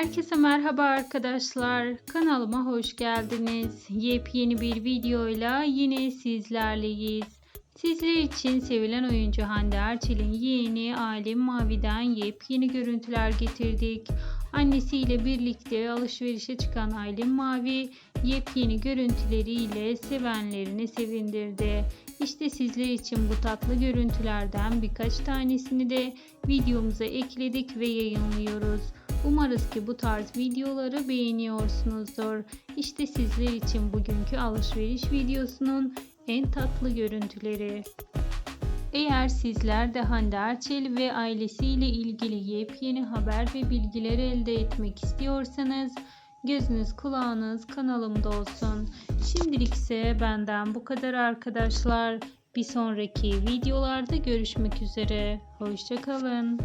Herkese merhaba arkadaşlar. Kanalıma hoş geldiniz. Yepyeni bir videoyla yine sizlerleyiz. Sizler için sevilen oyuncu Hande Erçel'in yeğeni Alim Mavi'den yepyeni görüntüler getirdik. Annesiyle birlikte alışverişe çıkan Aylin Mavi yepyeni görüntüleriyle sevenlerini sevindirdi. İşte sizler için bu tatlı görüntülerden birkaç tanesini de videomuza ekledik ve yayınlıyoruz. Umarız ki bu tarz videoları beğeniyorsunuzdur. İşte sizler için bugünkü alışveriş videosunun en tatlı görüntüleri. Eğer sizler de Hande Erçel ve ailesiyle ilgili yepyeni haber ve bilgiler elde etmek istiyorsanız gözünüz kulağınız kanalımda olsun. Şimdilik ise benden bu kadar arkadaşlar. Bir sonraki videolarda görüşmek üzere. Hoşçakalın.